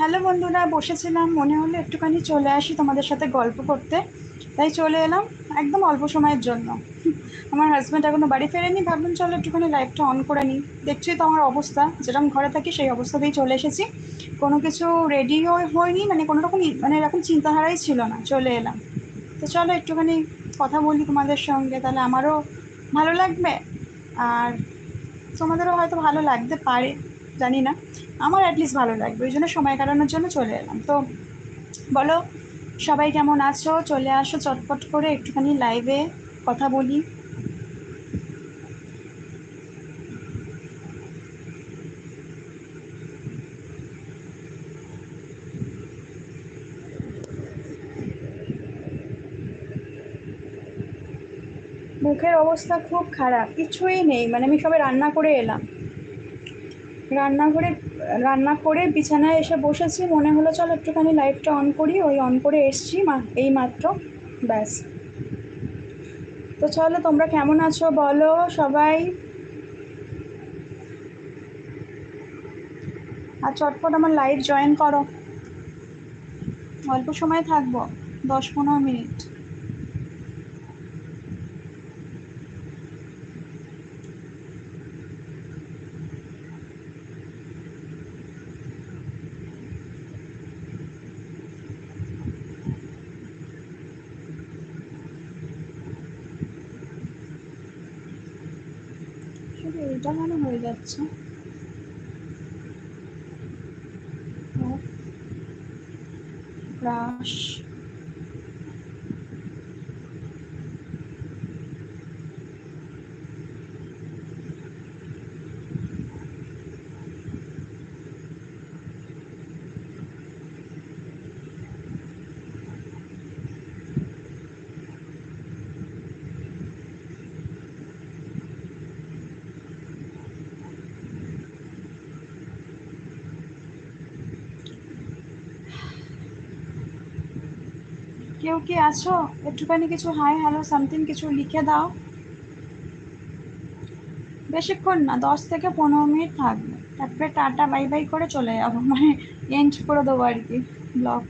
Hello বন্ধুরা, বসেছিলাম, মনে হলো একটুখানি চলে আসি তোমাদের সাথে গল্প করতে। তাই চলে এলাম একদম অল্প সময়ের জন্য। আমার হাজব্যান্ড এখনও বাড়ি ফেরেনি, ভাবলাম চলো একটুখানি লাইভটা অন করে নিই। দেখছি তো আমার অবস্থা, যেরকম ঘরে থাকি সেই অবস্থাতেই চলে এসেছি। কোনো কিছু রেডিও হয়নি মানে কোনো রকম মানে এরকম চিন্তাধারাই ছিল না, চলে এলাম। তো চলো একটুখানি কথা বলি তোমাদের সঙ্গে, তাহলে আমারও ভালো লাগবে। আর তোমাদেরও হয়তো ভালো লাগতে পারে, জানি না। আমার অ্যাটলিস্ট ভালো লাগবে, ওই জন্য সময় কাটানোর জন্য চলে এলাম। তো বলো, সবাই কেমন আছো? চলে আসো চটপট করে, একটুখানি লাইভে কথা বলি। মুখের অবস্থা খুব খারাপ, কিছুই নেই মানে আমি সবাই রান্না করে এলাম। রান্নাঘরে রান্না করে বিছানায় এসে বসেছি। মনে হলো, চলো একটুখানি লাইটটা অন করি। ওই অন করে এসছি এই মাত্র, ব্যাস। তো চলো, তোমরা কেমন আছো বলো সবাই? আর চটপট আমার লাইভ জয়েন করো। অল্প সময় থাকব, দশ পনেরো মিনিট। এটা কেন হয়ে যাচ্ছে। ব্রাশ। কেউ কি আছো? একটুখানি কিছু হাই হ্যালো সামথিং কিছু লিখে দাও। বেশিক্ষণ না, দশ থেকে পনেরো মিনিট থাকবে। তারপরে টাটা বাই বাই করে চলে যাব। মানে এন্ড করে দেবো আর কি ব্লগ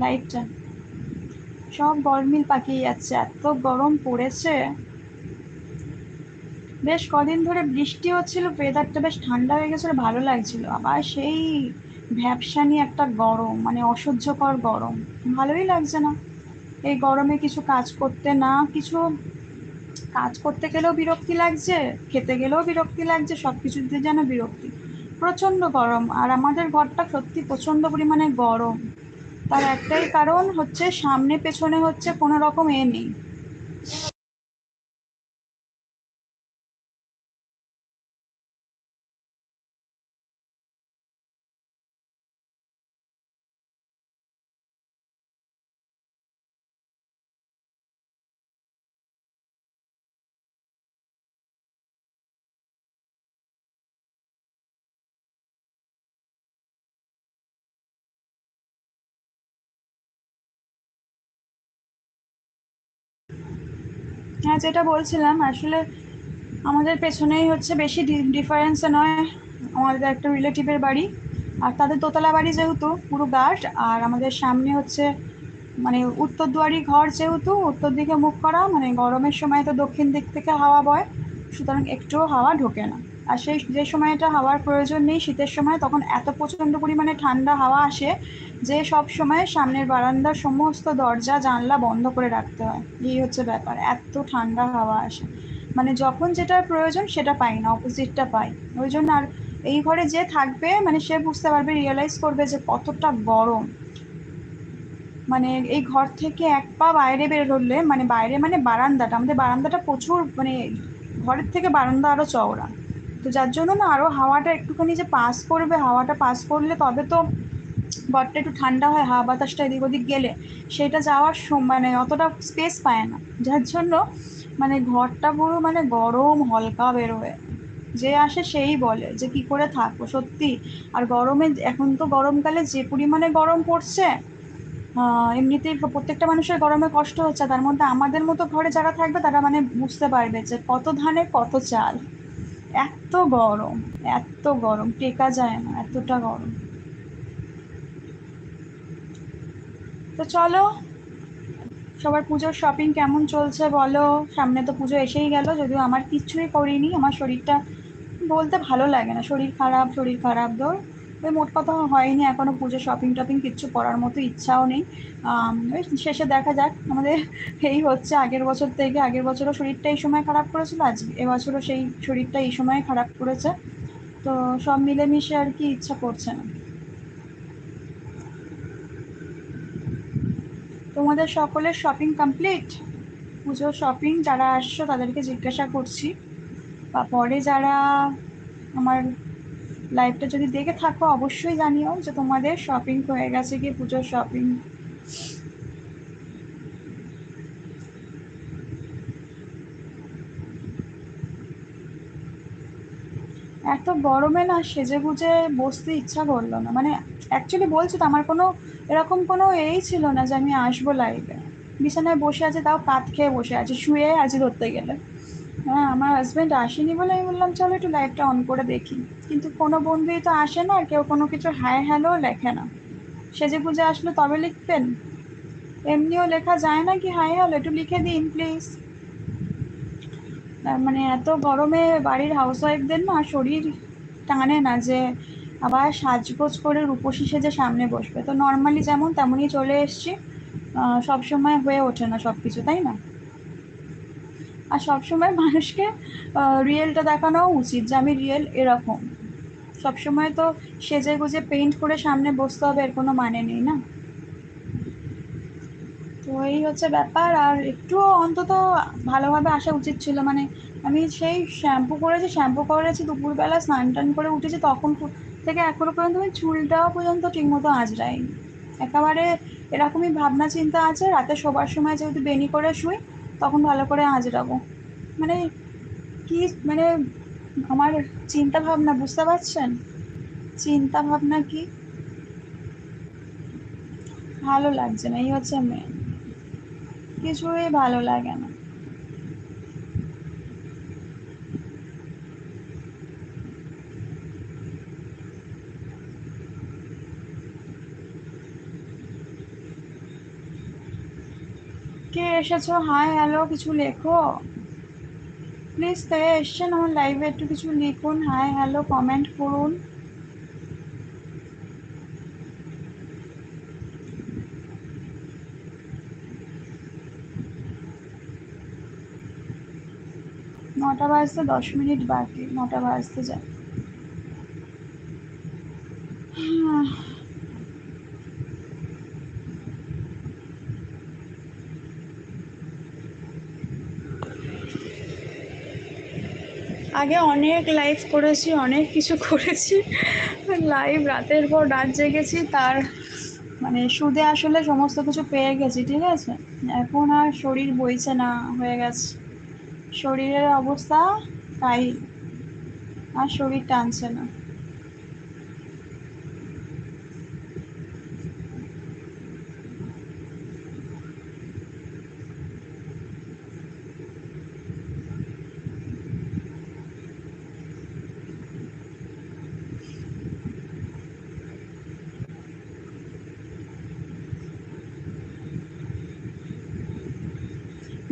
লাইটটা সব গরমিল পাকিয়ে যাচ্ছে, এত গরম পড়েছে। বেশ কদিন ধরে বৃষ্টি হচ্ছিল ওয়েদারটা বেশ ঠান্ডা হয়ে গেছিল, ভালো লাগছিল। আবার সেই ভ্যাবসানি একটা গরম মানে অসহ্যকর গরম। ভালোই লাগছে না। এই গরমে কিছু কাজ করতে না, কিছু কাজ করতে গেলেও বিরক্তি লাগছে, খেতে গেলেও বিরক্তি লাগছে সব কিছুতে যেন বিরক্তি। প্রচণ্ড গরম, আর আমাদের ঘরটা সত্যি প্রচণ্ড পরিমাণে গরম। তার একটাই কারণ হচ্ছে সামনে পেছনে হচ্ছে কোনো রকম এ নেই। হ্যাঁ যেটা বলছিলাম, আসলে আমাদের পেছনেই হচ্ছে বেশি ডিফারেন্সে নয়। আমাদের একটা রিলেটিভের বাড়ি, আর তাদের দোতলা বাড়ি যেহেতু, পুরো গাছ আর আমাদের সামনে হচ্ছে মানে উত্তর দুয়ারি ঘর যেহেতু, উত্তর দিকে মুখ করা মানে গরমের সময় তো দক্ষিণ দিক থেকে হাওয়া বয়, সুতরাং একটুও হাওয়া ঢোকে না। আর সেই, যে সময়টা হাওয়ার প্রয়োজন নেই শীতের সময়, তখন এত প্রচণ্ড পরিমাণে ঠান্ডা হাওয়া আসে যে সব সময় সামনের বারান্দার সমস্ত দরজা, জানলা বন্ধ করে রাখতে হয়। এই হচ্ছে ব্যাপার, এত ঠান্ডা হাওয়া আসে। মানে যখন যেটার প্রয়োজন সেটা পাই না অপোজিটটা পাই। ওই জন্য আর এই ঘরে যে থাকবে মানে সে বুঝতে পারবে রিয়েলাইজ করবে যে কতটা গরম। মানে এই ঘর থেকে এক পা বাইরে বের হলে মানে বাইরে মানে বারান্দাটা, আমাদের বারান্দাটা প্রচুর মানে ঘরের থেকে বারান্দা আরও চওড়া। তো যার জন্য না আরও হাওয়াটা একটুখানি যে পাস করবে, হাওয়াটা পাস করলে তবে তো ঘরটা একটু ঠান্ডা হয়, হাওয়া বাতাসটা এদিক ওদিক গেলে সেটা যাওয়ার মানে অতটা স্পেস পায় না। যার জন্য মানে ঘরটা পুরো মানে গরম হলকা বেরোয় যে আসে সেই বলে যে কি করে থাকব, সত্যি। আর গরমে এখন তো গরমকালে যে পরিমাণে গরম পড়ছে এমনিতেই প্রত্যেকটা মানুষের গরমে কষ্ট হচ্ছে, তার মধ্যে আমাদের মতো ঘরে যারা থাকবে তারা মানে বুঝতে পারবে যে কত ধানে কত চাল। এত গরম এত গরম, টেকা যায় না, এতটা গরম। তো চলো, সবার পুজোর শপিং কেমন চলছে বলো? সামনে তো পুজো এসেই গেল, যদিও আমার কিছুই করিনি, আমার শরীরটা বলতে ভালো লাগে না। শরীর খারাপ শরীর খারাপ দৌড়। মোট কথা হয়নি, এখনও পুজো শপিং টপিং কিচ্ছু করার মতো ইচ্ছাও নেই। শেষে দেখা যাক। আমাদের এই হচ্ছে আগের বছর থেকে, আগের বছরও শরীরটা এই সময় খারাপ করেছিল, আজ এবছরও সেই শরীরটা এই সময় খারাপ করেছে। তো সব মিলেমিশে আর কি ইচ্ছা করছে না। তোমাদের সকলের শপিং কমপ্লিট পুজো শপিং যারা আসছো তাদেরকে জিজ্ঞাসা করছি। বা পরে যারা আমার লাইভটা যদি দেখে থাকো, অবশ্যই জানিও যে তোমাদের শপিং হয়ে গেছে কি পুজোর শপিং এত গরমে না সেজে গুজে বসতে ইচ্ছা করল না। মানে অ্যাকচুয়ালি বলছি তো, আমার কোনো এরকম কোনো এই ছিল না যে আমি আসব লাইভে বিছানায় বসে আছে, তাও কাত খেয়ে বসে আছে, শুয়ে আছি ধরতে গেলে। হ্যাঁ আমার হাজব্যান্ড আসেনি বলে আমি বললাম, চলো একটু লাইভটা অন করে দেখি। কিন্তু কোনো বন্ধুই তো আসে না, আর কেউ কোনো কিছু হাই হ্যালো লেখে না। সেজে পুজো আসলে তবে লিখতেন এমনিও লেখা যায় না কি হাই হ্যালো একটু লিখে দিন প্লিজ মানে এত গরমে বাড়ির হাউস ওয়াইফদের না শরীর টানে না যে আবার সাজগোজ করে রূপসী সেজে সামনে বসবে। তো নর্মালি যেমন তেমনই চলে এসছি। সবসময় হয়ে ওঠে না সব কিছু তাই না? আর সবসময় মানুষকে রিয়েলটা দেখানো উচিত যে আমি রিয়েল এরকম। সবসময় তো সেজে গুজে পেইন্ট করে সামনে বসতে হবে, এর কোনো মানে নেই না? তো এই হচ্ছে ব্যাপার। আর একটু অন্তত ভালোভাবে আসা উচিত ছিল। মানে আমি সেই শ্যাম্পু করেছি শ্যাম্পু করেছি, দুপুরবেলা স্নান টান করে উঠেছি, তখন থেকে এখনও পর্যন্ত আমি চুলটাও পর্যন্ত ঠিকমতো আঁচড়াইনি। একেবারে এরকমই ভাবনা চিন্তা আছে। রাতে শোবার সময় যেহেতু বেনি করে শুই তখন ভালো করে আঁচড়াবো মানে কি মানে আমার চিন্তা ভাবনা, বুঝতে পারছেন? চিন্তা ভাবনা কি? ভালো লাগছে না, এই হচ্ছে মেন কিছুই ভালো লাগে না। কে এসেছ? হাই হ্যালো কিছু লেখো? প্লিজ কে এসছেন আমার লাইভে একটু কিছু লিখুন। হাই হ্যালো কমেন্ট করুন। নটা বাজতে দশ মিনিট বাকি, নটা বাজতে যায়। আগে অনেক লাইভ করেছি, অনেক কিছু করেছি। লাইভ রাতের পর রাত জেগেছি, তার মানে সুদে আসলে সমস্ত কিছু পেয়ে গেছি, ঠিক আছে? এখন আর শরীর বইছে না, হয়ে গেছে। শরীরের অবস্থা তাই, আর শরীর টানছে না।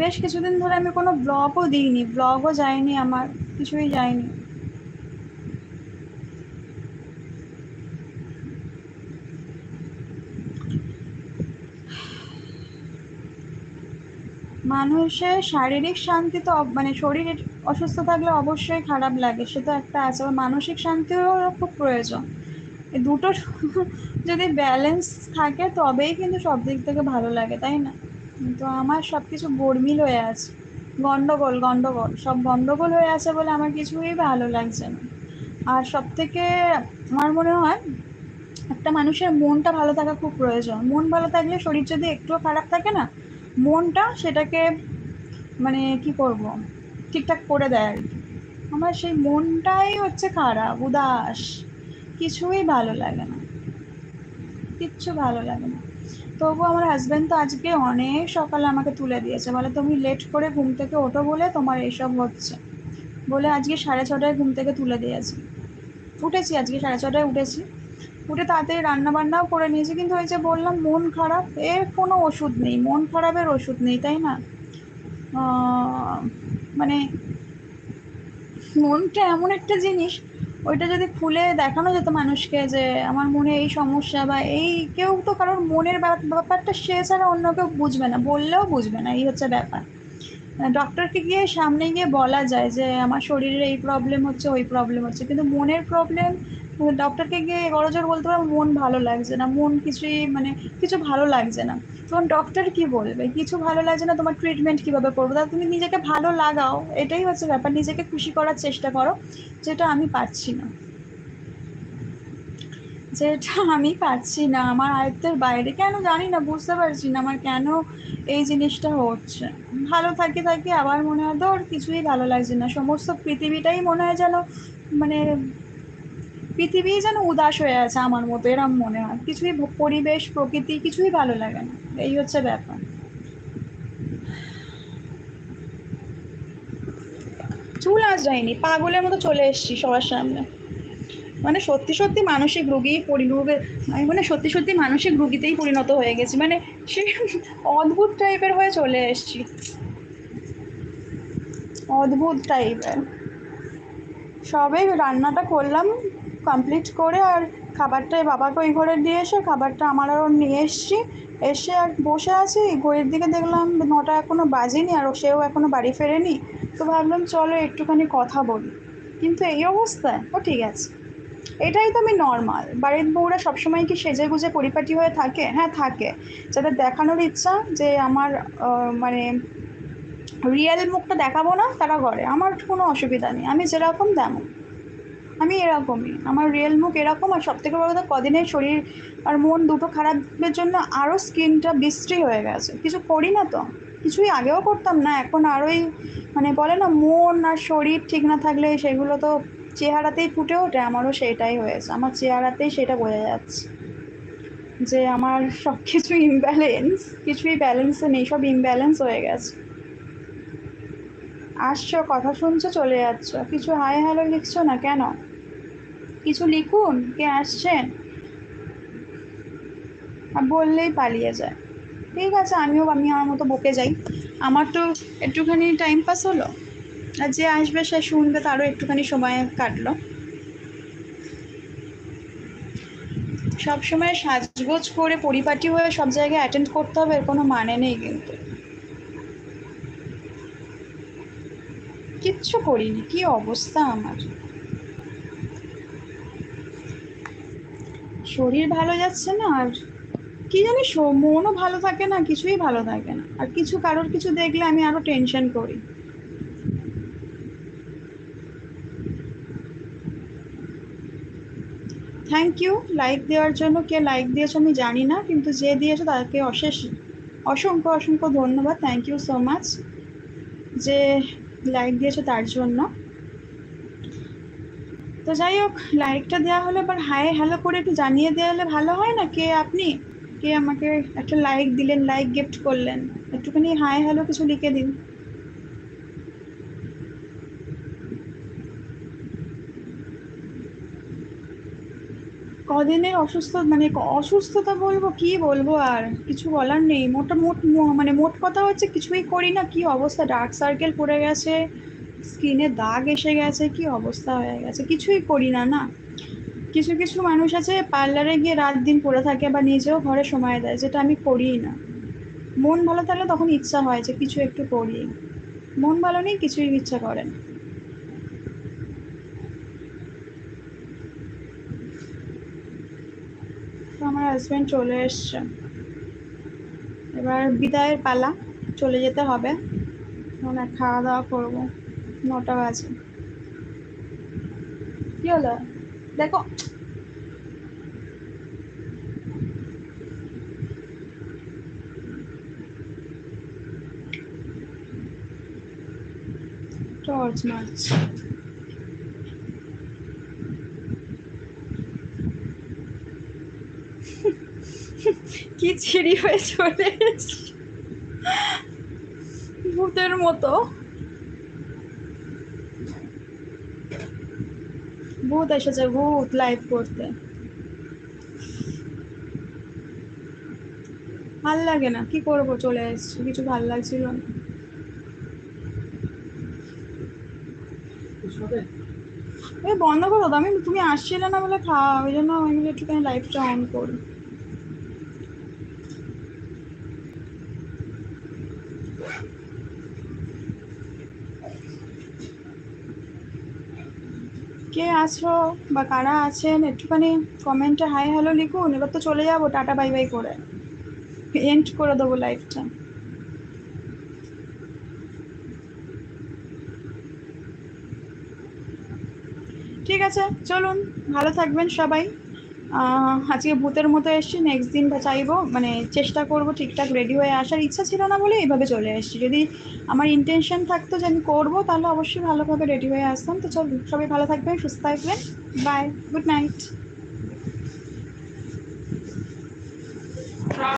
বেশ কিছুদিন ধরে আমি কোনো ব্লগও দিইনি ব্লগও যায়নি আমার, কিছুই যায়নি। মানুষের শারীরিক শান্তি তো মানে শরীর অসুস্থ থাকলে অবশ্যই খারাপ লাগে, সে তো একটা আছে মানসিক শান্তিও খুব প্রয়োজন। দুটো যদি ব্যালেন্স থাকে, তবেই কিন্তু সব দিক থেকে ভালো লাগে, তাই না? তো আমার সব কিছু গরমিল হয়ে আছে। গন্ডগোল গন্ডগোল। সব গন্ডগোল হয়ে আছে বলে আমার কিছুই ভালো লাগছে না। আর সব থেকে আমার মনে হয়, একটা মানুষের মনটা ভালো থাকা খুব প্রয়োজন। মন ভালো থাকলে শরীর যদি একটুও খারাপ থাকে না, মনটা সেটাকে মানে কি করব ঠিকঠাক করে দেয় আর কি। আমার সেই মনটাই হচ্ছে খারাপ, উদাস। কিছুই ভালো লাগে না। কিচ্ছু ভালো লাগে না। তবু আমার হাজব্যান্ড তো আজকে অনেক সকালে আমাকে তুলে দিয়েছে। বলে, তুমি লেট করে ঘুম থেকে ওঠো বলে তোমার এইসব হচ্ছে। বলে, আজকে সাড়ে ছটায় ঘুম থেকে তুলে দিয়েছি। উঠেছি, আজকে সাড়ে ছটায় উঠেছি। উঠে তাড়াতাড়ি রান্না বান্নাও করে নিয়েছি। কিন্তু ওই যে বললাম, মন খারাপ, এর কোনো ওষুধ নেই। মন খারাপের ওষুধ নেই, তাই না? মানে মনটা এমন একটা জিনিস ওইটা যদি খুলে দেখানো যেত মানুষকে যে আমার মনে এই সমস্যা বা এই কেউ তো কারোর মনের ব্যাপারটা সে ছাড়া অন্য কেউ বুঝবে না, বললেও বুঝবে না, এই হচ্ছে ব্যাপার। ডক্টরকে গিয়ে সামনে গিয়ে বলা যায় যে আমার শরীরের এই প্রবলেম হচ্ছে, ওই প্রবলেম হচ্ছে, কিন্তু মনের প্রবলেম ডক্টরকে গিয়ে গরজোর বলতে পারব মন ভালো লাগছে না, মন কিছুই মানে কিছু ভালো লাগছে না। তখন ডক্টর কি বলবে? কিছু ভালো লাগছে না, তোমার ট্রিটমেন্ট কীভাবে করব? তা তুমি নিজেকে ভালো লাগাও, এটাই হচ্ছে ব্যাপার। নিজেকে খুশি করার চেষ্টা করো, যেটা আমি পারছি না। যেটা আমি পাচ্ছি না, আমার আয়ত্তের বাইরে। কেন জানি না, বুঝতে পারছি না আমার কেন এই জিনিসটা হচ্ছে। ভালো থাকি থাকি আবার মনে হয়, ধর কিছুই ভালো লাগছে না। সমস্ত পৃথিবীটাই মনে হয় যেন মানে পৃথিবী যেন উদাস হয়ে আছে আমার মতো, এরম মনে হয়। কিছুই পরিবেশ, প্রকৃতি, কিছুই ভালো লাগে না। এই হচ্ছে ব্যাপার। চুল আজ যায়নি, পাগলের মতো চলে এসছি সবার সামনে। মানে সত্যি সত্যি মানসিক রোগী পরিণত আমি মানে সত্যি সত্যি মানসিক রুগীতেই পরিণত হয়ে গেছি। মানে সে অদ্ভুত টাইপের হয়ে চলে এসছি। অদ্ভুত টাইপের। সবে রান্নাটা করলাম কমপ্লিট করে আর খাবারটা বাবাকে ওই ঘরে দিয়ে এসে খাবারটা আমার আরও নিয়ে এসছি। এসে আর বসে আছি। ঘড়ির দিকে দেখলাম নটা এখনও বাজেনি আর সেও এখনও বাড়ি ফেরেনি। তো ভাবলাম চলো একটুখানি কথা বলি। কিন্তু এই অবস্থায় ও ঠিক আছে। এটাই তো আমি নর্মাল বাড়ির বউরা সবসময় কি সেজে গুজে পরিপাটি হয়ে থাকে? হ্যাঁ থাকে। যাদের দেখানোর ইচ্ছা যে আমার মানে রিয়েল মুখটা দেখাবো না তারা করে। আমার কোনো অসুবিধা নেই। আমি যেরকম তেমন। আমি এরকমই। আমার রিয়েল মুখ এরকম আর সব থেকে বড় কথা কদিনের শরীর আর মন দুটো খারাপের জন্য আরও স্কিনটা বিশ্রী হয়ে গেছে। কিছু করি না তো। কিছুই আগেও করতাম না। এখন আরোই মানে বলে না, মন আর শরীর ঠিক না থাকলে সেগুলো তো চেহারাতেই ফুটে ওঠে। আমারও সেটাই হয়েছে। আমার চেহারাতেই সেটা বোঝা যাচ্ছে। যে আমার সব কিছু ইমব্যালেন্স কিছুই ব্যালেন্সে নেই। সব ইমব্যালেন্স হয়ে গেছে। আসছো, কথা শুনছো, চলে যাচ্ছ। কিছু হাই হ্যালো লিখছো না কেন? কিছু লিখুন, কে আসছেন বললেই পালিয়ে যায়। ঠিক আছে, আমিও, আমি আমার মতো বকে যাই। আমার তো একটুখানি টাইম পাস হলো। আর যে আসবে, সে শুনবে, তারও একটুখানি সময় কাটলো। সবসময় সাজগোজ করে, পরিপাটি হয়ে সব জায়গায় অ্যাটেন্ড করতে হবে, এর কোনো মানে নেই কিন্তু। কিচ্ছু করিনি, কি অবস্থা আমার? শরীর ভালো যাচ্ছে না আর কি জানি মনও ভালো থাকে না, কিছুই ভালো থাকে না। আর কিছু কারোর কিছু দেখলে আমি আরও টেনশন করি। থ্যাংক ইউ লাইক দেওয়ার জন্য কে লাইক দিয়েছ আমি জানি না, কিন্তু যে দিয়েছ তাকে অশেষ, অসংখ্য অসংখ্য ধন্যবাদ। থ্যাংক ইউ সো মাচ যে লাইক দিয়েছ তার জন্য। তো যাই হোক লাইকটা দেওয়া হলে এবার হাই হ্যালো করে একটু জানিয়ে দেওয়া হলে ভালো হয় না? কে আপনি? কে আমাকে একটা লাইক দিলেন লাইক গিফট করলেন? একটুখানি হাই হ্যালো কিছু লিখে দিন। কদিনের অসুস্থ মানে অসুস্থতা বলব কি বলব আর? কিছু বলার নেই। মোটা মোট মানে মোট কথা হচ্ছে কিছুই করি না। কি অবস্থা? ডার্ক সার্কেল পড়ে গেছে। স্কিনে দাগ এসে গেছে, কি অবস্থা হয়ে গেছে? কিছুই করি না না? কিছু কিছু মানুষ আছে পার্লারে গিয়ে রাত দিন পড়ে থাকে বা নিজেও ঘরে সময় দেয়, যেটা আমি করিই না। মন ভালো থাকলে তখন ইচ্ছা হয় যে কিছু একটু করি। মন ভালো নেই, কিছুই ইচ্ছা করে আমার হাজব্যান্ড চলে এসছে। এবার বিদায়ের পালা, চলে যেতে হবে। মানে খাওয়া দাওয়া করব। নটা বাজে। কি হলো? দেখো। টর্চ মারছে। কি ছিড়ি হয়ে চলে ভূতের মতো। ভূত এসেছে ভূত লাইভ করতে। ভালো লাগে না, কি করব চলে এসছি, কিছু ভালো লাগছিল না। বন্ধ করো তো, আমি, তুমি আসছিলে না বলে খাওয়া ওই জন্য আমি একটুখানি লাইফটা অন করি। কে আছো বা কারা আছেন? একটুখানি কমেন্টে হাই হ্যালো লিখুন। এবার তো চলে যাব। টাটা বাই বাই করে। এন্ড করে দেবো লাইফটা ঠিক আছে, চলুন। ভালো থাকবেন সবাই। আজকে ভূতের মতো এসছি নেক্সট দিন বা চাইব মানে চেষ্টা করব ঠিকঠাক রেডি হয়ে আসার ইচ্ছা ছিল না বলে এইভাবে চলে এসছি। যদি আমার ইন্টেনশন থাকতো যে আমি করব, তাহলে অবশ্যই ভালোভাবে রেডি হয়ে আসতাম। তো সব সবাই ভালো থাকবেন, সুস্থ থাকবেন। Bye good night